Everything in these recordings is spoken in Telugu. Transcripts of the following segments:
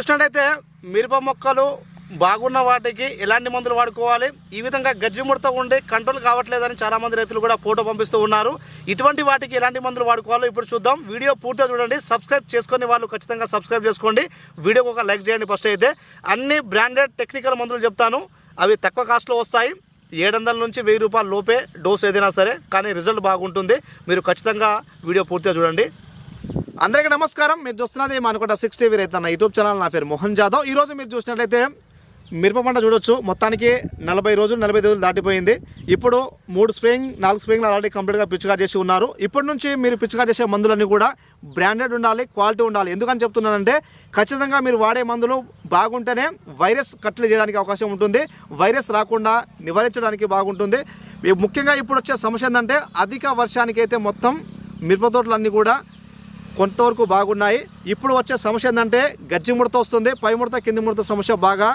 చూసినట్టయితే మిరప మొక్కలు బాగున్న వాటికి ఎలాంటి మందులు వాడుకోవాలి? ఈ విధంగా గజ్జి ముడత ఉండి కంట్రోల్ కావట్లేదని చాలామంది రైతులు కూడా ఫోటో పంపిస్తూ ఉన్నారు. ఇటువంటి వాటికి ఎలాంటి మందులు వాడుకోవాలో ఇప్పుడు చూద్దాం. వీడియో పూర్తిగా చూడండి. సబ్స్క్రైబ్ చేసుకుని వాళ్ళు ఖచ్చితంగా సబ్స్క్రైబ్ చేసుకోండి. వీడియోకి ఒక లైక్ చేయండి ఫస్ట్ అయితే. అన్ని బ్రాండెడ్ టెక్నికల్ మందులు చెప్తాను. అవి తక్కువ కాస్ట్లో వస్తాయి. ఏడు వందల నుంచి వెయ్యి రూపాయల లోపే డోస్ ఏదైనా సరే కానీ రిజల్ట్ బాగుంటుంది. మీరు ఖచ్చితంగా వీడియో పూర్తిగా చూడండి. అందరికీ నమస్కారం. మీరు చూస్తున్నది మనకుంట సిక్స్ టీవీ రైతన్న యూట్యూబ్ ఛానల్. నా పేరు మోహన్ జాదవ్. ఈ రోజు మీరు చూసినట్లయితే మిరప పంట చూడొచ్చు. మొత్తానికి నలభై రోజులు నలభై రోజులు దాటిపోయింది. ఇప్పుడు మూడు స్ప్రేయింగ్ నాలుగు స్ప్రేయింగ్లు ఆల్రెడీ కంప్లీట్గా పిచ్చుగా చేసి ఉన్నారు. ఇప్పటి నుంచి మీరు పిచ్చుగా చేసే మందులన్నీ కూడా బ్రాండెడ్ ఉండాలి క్వాలిటీ ఉండాలి. ఎందుకని చెప్తున్నానంటే ఖచ్చితంగా మీరు వాడే మందులు బాగుంటేనే వైరస్ కట్టలు చేయడానికి అవకాశం ఉంటుంది. వైరస్ రాకుండా నివారించడానికి బాగుంటుంది. ముఖ్యంగా ఇప్పుడు వచ్చే సమస్య ఏంటంటే అధిక వర్షానికి అయితే మొత్తం మిరప తోటలన్నీ కూడా కొంతవరకు బాగున్నాయి. ఇప్పుడు వచ్చే సమస్య ఏంటంటే గజ్జి ముడత వస్తుంది. పై ముడత కింది ముడత సమస్య బాగా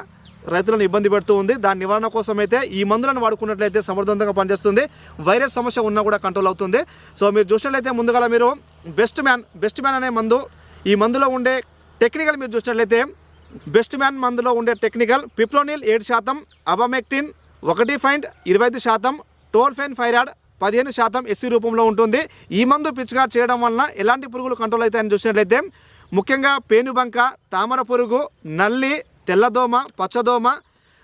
రైతులను ఇబ్బంది పెడుతూ ఉంది. దాని నివారణ కోసం అయితే ఈ మందులను వాడుకున్నట్లయితే సమర్థవంతంగా పనిచేస్తుంది. వైరస్ సమస్య ఉన్నా కూడా కంట్రోల్ అవుతుంది. సో మీరు చూసినట్లయితే ముందుగా మీరు బెస్ట్ మ్యాన్ బెస్ట్ మ్యాన్ అనే మందు ఈ మందులో ఉండే టెక్నికల్ మీరు చూసినట్లయితే బెస్ట్ మ్యాన్ మందులో ఉండే టెక్నికల్ పిప్లోనిల్ ఏడు శాతం అబమెక్టిన్ ఒకటి పాయింట్ ఇరవై ఐదు శాతం టోల్ఫెన్ ఫైరాడ్ పదిహేను శాతం ఎస్సీ రూపంలో ఉంటుంది. ఈ మందు పిచికారు చేయడం వలన ఎలాంటి పురుగులు కంట్రోల్ అవుతాయని చూసినట్లయితే ముఖ్యంగా పేనుబంక తామర పురుగు నల్లి తెల్లదోమ పచ్చదోమ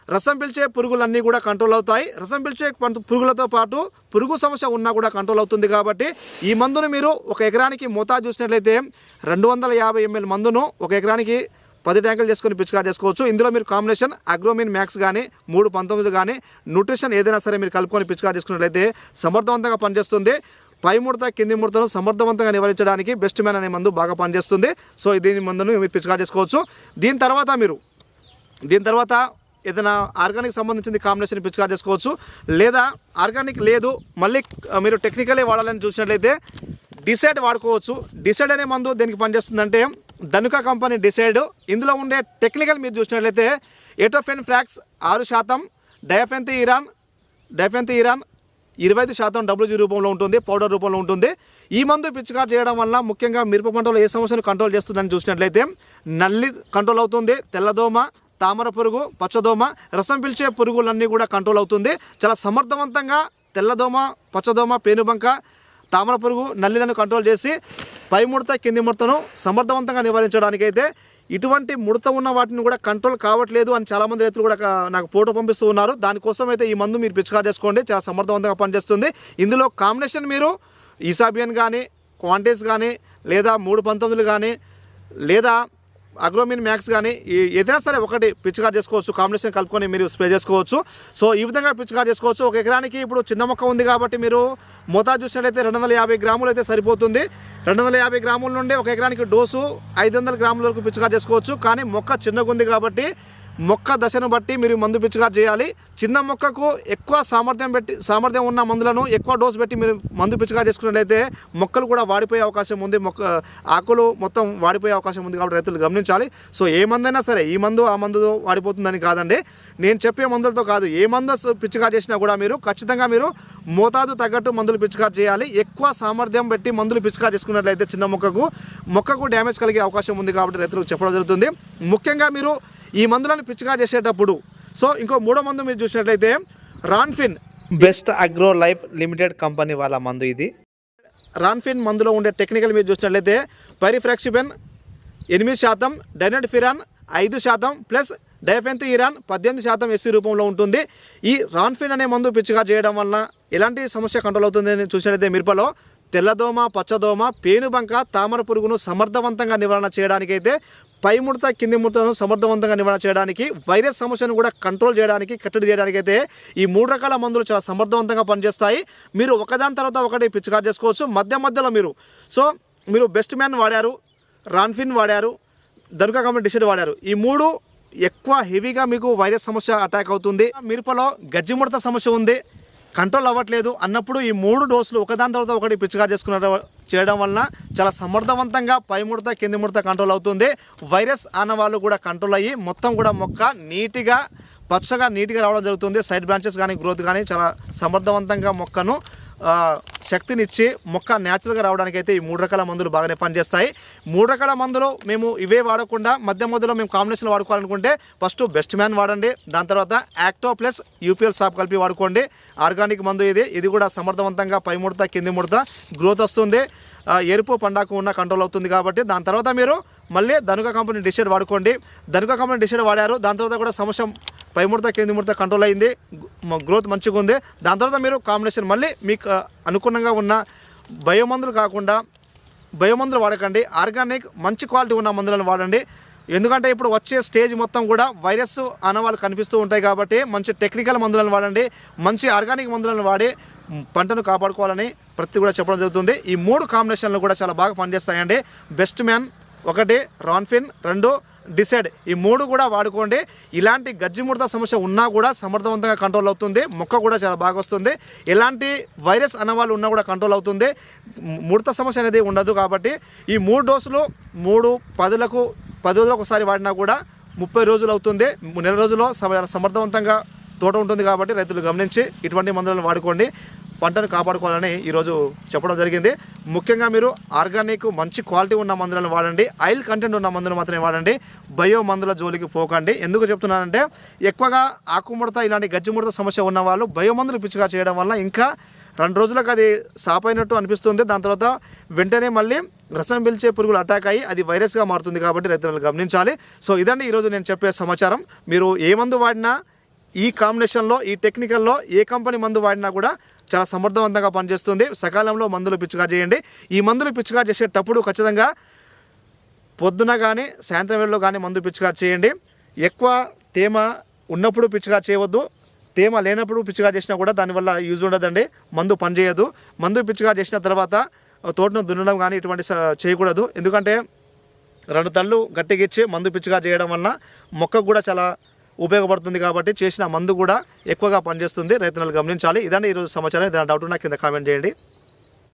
రసం పిలిచే పురుగులన్నీ కూడా కంట్రోల్ అవుతాయి. రసం పిలిచే పురుగులతో పాటు పురుగు సమస్య ఉన్నా కూడా కంట్రోల్ అవుతుంది కాబట్టి ఈ మందును మీరు ఒక ఎకరానికి మోతాదు చూసినట్లయితే రెండు వందల యాభై ఎంఎల్ మందును ఒక ఎకరానికి పది ట్యాంకులు చేసుకొని పిచికారు చేసుకోవచ్చు. ఇందులో మీరు కాంబినేషన్ అగ్రోమిన్ మ్యాక్స్ కానీ మూడు పంతొమ్మిది కానీ న్యూట్రిషన్ ఏదైనా సరే మీరు కలుపుకొని పిచికారు చేసుకున్నట్లయితే సమర్థవంతంగా పనిచేస్తుంది. పై ముడత కింది ముడతను సమర్థవంతంగా నివారించడానికి బెస్ట్ మ్యాన్ అనే మందు బాగా పనిచేస్తుంది. సో దీని మందును మీరు పిచికారు చేసుకోవచ్చు. దీని తర్వాత మీరు దీని తర్వాత ఏదైనా ఆర్గానిక్ సంబంధించింది కాంబినేషన్ పిచికారు చేసుకోవచ్చు. లేదా ఆర్గానిక్ లేదు మళ్ళీ మీరు టెక్నికలే వాడాలని చూసినట్లయితే డిసైడ్ వాడుకోవచ్చు. డిసైడ్ అనే మందు దీనికి పనిచేస్తుందంటే ధనుక కంపెనీ డిసైడ్. ఇందులో ఉండే టెక్నికల్ మీరు చూసినట్లయితే ఎటోఫెన్ ఫ్రాక్స్ ఆరు శాతం డయఫెన్త్ ఇరాన్ డయఫెన్త్ ఇరాన్ ఇరవై ఐదు శాతం డబ్ల్యూజీ రూపంలో ఉంటుంది పౌడర్ రూపంలో ఉంటుంది. ఈ మందు పిచికారు చేయడం వల్ల ముఖ్యంగా మిరప పంటలో ఏ సమస్యను కంట్రోల్ చేస్తుందని చూసినట్లయితే నల్లి కంట్రోల్ అవుతుంది తెల్లదోమ తామర పురుగు పచ్చదోమ రసం పిలిచే పురుగులన్నీ కూడా కంట్రోల్ అవుతుంది. చాలా సమర్థవంతంగా తెల్లదోమ పచ్చదోమ పేనుబంక తామర పురుగు నల్లిలను కంట్రోల్ చేసి పై ముడత కింది ముడతను సమర్థవంతంగా నివారించడానికైతే ఇటువంటి ముడత ఉన్న వాటిని కూడా కంట్రోల్ కావట్లేదు అని చాలామంది రైతులు కూడా నాకు ఫోటో పంపిస్తూ ఉన్నారు. దానికోసం అయితే ఈ మందు మీరు పిచికారు చేసుకోండి. చాలా సమర్థవంతంగా పనిచేస్తుంది. ఇందులో కాంబినేషన్ మీరు ఈసాబియన్ కానీ క్వాంటిస్ కానీ లేదా మూడు పంతొమ్మిదిలు కానీ లేదా అగ్రోమిన్ మ్యాక్స్ కానీ ఏదైనా సరే ఒకటి పిచికారు చేసుకోవచ్చు. కాంబినేషన్ కలుపుకొని మీరు స్ప్రే చేసుకోవచ్చు. సో ఈ విధంగా పిచికారు చేసుకోవచ్చు. ఒక ఎకరానికి ఇప్పుడు చిన్న మొక్క ఉంది కాబట్టి మీరు మోతాదు చూసినట్లయితే రెండు వందల యాభై గ్రాములు అయితే సరిపోతుంది. రెండు వందల యాభై గ్రాముల నుండి ఒక ఎకరానికి డోసు ఐదు వందల గ్రాముల వరకు పిచ్చుకారు చేసుకోవచ్చు. కానీ మొక్క చిన్నగా ఉంది కాబట్టి మొక్క దశను బట్టి మీరు మందు పిచికారు చేయాలి. చిన్న మొక్కకు ఎక్కువ సామర్థ్యం పెట్టి సామర్థ్యం ఉన్న మందులను ఎక్కువ డోస్ పెట్టి మీరు మందు పిచికారు చేసుకున్నట్లయితే మొక్కలు కూడా వాడిపోయే అవకాశం ఉంది. మొక్క ఆకులు మొత్తం వాడిపోయే అవకాశం ఉంది కాబట్టి రైతులు గమనించాలి. సో ఏ మందైనా సరే ఈ మందు ఆ మందు వాడిపోతుందని కాదండి. నేను చెప్పే మందులతో కాదు ఏ మందు పిచికారు చేసినా కూడా మీరు ఖచ్చితంగా మీరు మోతాదు తగ్గట్టు మందులు పిచికారు చేయాలి. ఎక్కువ సామర్థ్యం పెట్టి మందులు పిచికారు చేసుకున్నట్లయితే చిన్న మొక్కకు మొక్కకు డ్యామేజ్ కలిగే అవకాశం ఉంది కాబట్టి రైతులకు చెప్పడం జరుగుతుంది. ముఖ్యంగా మీరు ఈ మందులను పిచికారు చేసేటప్పుడు. సో ఇంకో మూడో మందు మీరు చూసినట్లయితే రాన్ఫిన్ best agro life limited company వాళ్ళ మందు ఇది. రాన్ఫిన్ మందులో ఉండే టెక్నికల్ మీరు చూసినట్లయితే పరిఫ్రాక్సిబెన్ ఎనిమిది శాతం డైనట్ ఫిరాన్ ఐదు శాతం ప్లస్ డైఫెన్త్ ఇరాన్ పద్దెనిమిది శాతం ఎస్సీ రూపంలో ఉంటుంది. ఈ రాన్ఫిన్ అనే మందు పిచ్చిగా చేయడం వలన ఎలాంటి సమస్య కంట్రోల్ అవుతుందని చూసినట్లయితే మిరపలో తెల్లదోమ పచ్చదోమ పేనుబంక తామర పురుగును సమర్థవంతంగా నివారణ చేయడానికైతే పై ముడత కింది ముడతను సమర్థవంతంగా నివారణ చేయడానికి వైరస్ సమస్యను కూడా కంట్రోల్ చేయడానికి కట్టడి చేయడానికి అయితే ఈ మూడు రకాల మందులు చాలా సమర్థవంతంగా పనిచేస్తాయి. మీరు ఒకదాని తర్వాత ఒకటి పిచ్చికారు చేసుకోవచ్చు. మధ్య మధ్యలో మీరు సో మీరు బెస్ట్ మ్యాన్ వాడారు రాన్ఫిన్ వాడారు దర్గా కంపెనీ డిసైడ్ వాడారు. ఈ మూడు ఎక్కువ హెవీగా మీకు వైరస్ సమస్య అటాక్ అవుతుంది. మిరపలో గజ్జి ముడత సమస్య ఉంది. కంట్రోల్ అవ్వట్లేదు అన్నప్పుడు ఈ మూడు డోసులు ఒకదాని తర్వాత ఒకటి పిచ్చిగా చేసుకున్న చేయడం వలన చాలా సమర్థవంతంగా పై ముడత కింది ముడత కంట్రోల్ అవుతుంది. వైరస్ అన్న వాళ్ళు కూడా కంట్రోల్ అయ్యి మొత్తం కూడా మొక్క నీట్గా పచ్చగా నీట్గా రావడం జరుగుతుంది. సైడ్ బ్రాంచెస్ కానీ గ్రోత్ కానీ చాలా సమర్థవంతంగా మొక్కను శక్తినిచ్చి మొక్క న్యాచురల్గా రావడానికి అయితే ఈ మూడు రకాల మందులు బాగానే పనిచేస్తాయి. మూడు రకాల మందులు మేము ఇవే వాడకుండా మధ్య మధ్యలో మేము కాంబినేషన్ వాడుకోవాలనుకుంటే ఫస్ట్ బెస్ట్ మ్యాన్ వాడండి. దాని తర్వాత యాక్టో ప్లస్ యూపీఎల్ సాప్ కలిపి వాడుకోండి. ఆర్గానిక్ మందు ఇది. ఇది కూడా సమర్థవంతంగా పై ముడత కింది ముడత గ్రోత్ వస్తుంది. ఎరుపు పండాకు ఉన్న కంట్రోల్ అవుతుంది కాబట్టి దాని తర్వాత మీరు మళ్ళీ ధనుక కంపెనీ డిషెడ్ వాడుకోండి. ధనుక కంపెనీ డిషెడ్ వాడారు. దాని తర్వాత కూడా సమస్య పై ముడత కింది ముడత కంట్రోల్ అయింది. గ్రోత్ మంచిగా ఉంది. దాని తర్వాత మీరు కాంబినేషన్ మళ్ళీ మీకు ఆ, ఉన్న బయోమందులు కాకుండా బయోమందులు వాడకండి. ఆర్గానిక్ మంచి క్వాలిటీ ఉన్న మందులను వాడండి. ఎందుకంటే ఇప్పుడు వచ్చే స్టేజ్ మొత్తం కూడా వైరస్ అనవాళ్ళు కనిపిస్తూ ఉంటాయి కాబట్టి మంచి టెక్నికల్ మందులను వాడండి. మంచి ఆర్గానిక్ మందులను వాడి పంటను కాపాడుకోవాలని ప్రతి కూడా చెప్పడం జరుగుతుంది. ఈ మూడు కాంబినేషన్లు కూడా చాలా బాగా పనిచేస్తాయండి. బెస్ట్ మ్యాన్ ఒకటి రాన్ఫిన్ రెండు డిసైడ్. ఈ మూడు కూడా వాడుకోండి. ఇలాంటి గజ్జి ముడత సమస్య ఉన్నా కూడా సమర్థవంతంగా కంట్రోల్ అవుతుంది. మొక్క కూడా చాలా బాగా వస్తుంది. ఎలాంటి వైరస్ అన్నవాళ్ళు ఉన్నా కూడా కంట్రోల్ అవుతుంది. ముడత సమస్య అనేది ఉండదు కాబట్టి ఈ మూడు డోసులు మూడు పదులకు పది రోజులకు ఒకసారి వాడినా కూడా ముప్పై రోజులు అవుతుంది. నెల రోజుల్లో సమ- సమర్థవంతంగా తోట ఉంటుంది కాబట్టి రైతులు గమనించి ఇటువంటి మందులను వాడుకోండి. పంటను కాపాడుకోవాలని ఈరోజు చెప్పడం జరిగింది. ముఖ్యంగా మీరు ఆర్గానిక్ మంచి క్వాలిటీ ఉన్న మందులను వాడండి. ఆయిల్ కంటెంట్ ఉన్న మందులు మాత్రమే వాడండి. బయో మందుల జోలికి పోకండి ఎందుకు చెప్తున్నానంటే ఎక్కువగా ఆకుముడత ఇలాంటి గజ్జిముడత సమస్య ఉన్న వాళ్ళు బయో మందులు పిచ్చిగా చేయడం వల్ల ఇంకా రెండు రోజులకు అది సాపైనట్టు అనిపిస్తుంది. దాని తర్వాత వెంటనే మళ్ళీ రసం పిలిచే పురుగులు అటాక్ అయ్యి అది వైరస్గా మారుతుంది కాబట్టి రైతులను గమనించాలి. సో ఇదండి ఈరోజు నేను చెప్పే సమాచారం. మీరు ఏ మందు వాడినా ఈ కాంబినేషన్లో ఈ టెక్నికల్లో ఏ కంపెనీ మందు వాడినా కూడా చాలా సమర్థవంతంగా పనిచేస్తుంది. సకాలంలో మందులు పిచ్చుగా చేయండి. ఈ మందులు పిచ్చుగా చేసేటప్పుడు ఖచ్చితంగా పొద్దున కానీ సాయంత్రం వేళలో కానీ మందు పిచ్చుగా చేయండి. ఎక్కువ తేమ ఉన్నప్పుడు పిచ్చుగా చేయవద్దు. తేమ లేనప్పుడు పిచ్చుగా చేసినా కూడా దానివల్ల యూజ్ ఉండదండి. మందు పనిచేయదు. మందు పిచ్చుగా చేసిన తర్వాత తోటను దున్నడం కానీ ఇటువంటి చేయకూడదు. ఎందుకంటే రెండు తళ్ళు గట్టిగిచ్చి మందు పిచ్చుగా చేయడం వలన మొక్కకు కూడా చాలా ఉపయోగపడుతుంది కాబట్టి చేసిన మందు కూడా ఎక్కువగా పనిచేస్తుంది. రైతులు గమనించాలి. ఇదండి ఈరోజు సమాచారం. ఏదైనా డౌట్ ఉన్నా కింద కామెంట్ చేయండి.